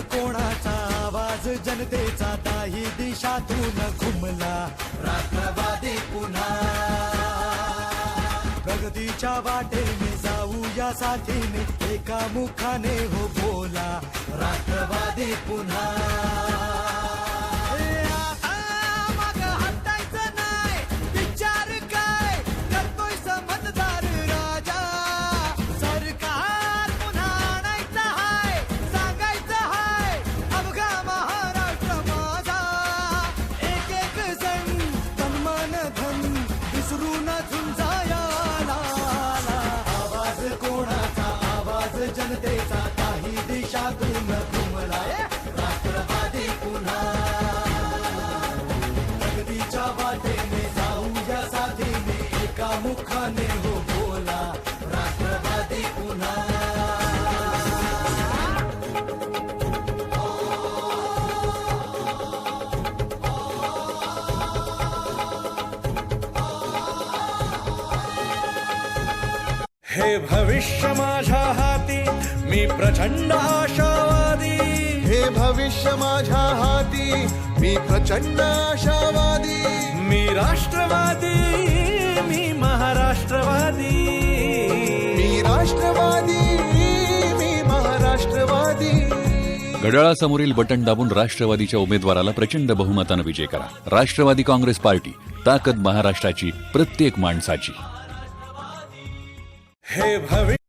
कोणाचा? आवाज जनतेचा. काही दिशातून घुमला. राष्ट्रवादी पुन्हा. प्रगतीच्या वाटेने जाऊ या साथीने. एका मुखाने हो बोला. राष्ट्रवादी पुन्हा. जनतेचा काही दिशातून घुमलाय. राष्ट्रवादी पुन्हा. प्रगतीच्या वाटेने जाऊया साथीने एका मुखाने हे भविष्य माझ्या हाती मी प्रचंड आशावादी. हे भविष्य माझ्या हाती मी प्रचंड आशावादी. मी राष्ट्रवादी मी महाराष्ट्रवादी. मी राष्ट्रवादी मी महाराष्ट्रवादी. घड्याळासमोरील बटन दाबून राष्ट्रवादीच्या उमेदवाराला प्रचंड बहुमतानं विजय करा. राष्ट्रवादी काँग्रेस पार्टी ताकद महाराष्ट्राची प्रत्येक माणसाची. हे भविष्य